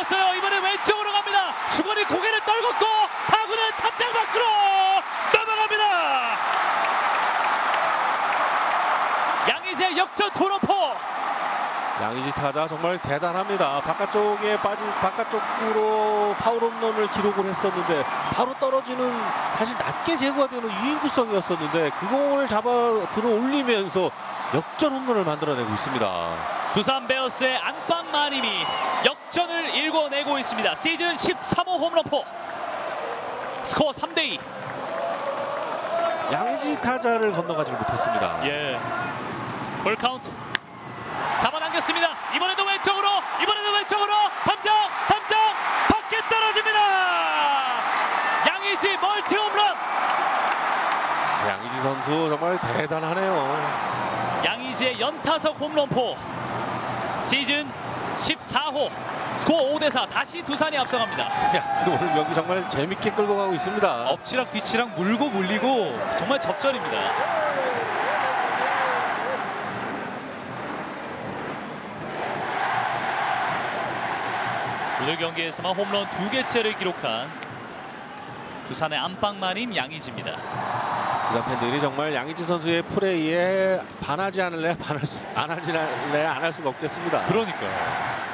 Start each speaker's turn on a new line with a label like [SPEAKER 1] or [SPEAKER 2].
[SPEAKER 1] 던졌어요. 이번에 왼쪽으로 갑니다. 주건이 고개를 떨궜고 타구는 탑장 밖으로 넘어갑니다. 양희재 역전 투런포.
[SPEAKER 2] 양의지 타자 정말 대단합니다. 바깥쪽에 빠진 바깥쪽으로 파울 홈런을 기록을 했었는데 바로 떨어지는 사실 낮게 제구가 되는 유인구성이었었는데 그 공을 잡아 들어 올리면서 역전 홈런을 만들어내고 있습니다.
[SPEAKER 1] 두산 베어스의 안방 마님이 역 일궈내고 있습니다. 시즌 13호 홈런포. 스코어 3대2.
[SPEAKER 2] 양의지 타자를 건너가지 못했습니다.
[SPEAKER 1] 예. 볼 카운트. 잡아당겼습니다. 이번에도 왼쪽으로, 이번에도 왼쪽으로. 담장, 담장, 밖에 떨어집니다. 양의지 멀티 홈런.
[SPEAKER 2] 양의지 선수 정말 대단하네요.
[SPEAKER 1] 양의지의 연타석 홈런포. 시즌 14호. 스코어 5대4 다시 두산이 앞서갑니다.
[SPEAKER 2] 야, 오늘 경기 정말 재밌게 끌고 가고 있습니다.
[SPEAKER 1] 엎치락 뒤치락 물고 물리고 정말 접전입니다. 오늘 경기에서만 홈런 두 개째를 기록한 두산의 안방만인 양의지입니다.
[SPEAKER 2] 두산 팬들이 정말 양의지 선수의 플레이에 반하지 않을래 반할 수, 안 하지 않을래 안 할 수가 없겠습니다.
[SPEAKER 1] 그러니까요.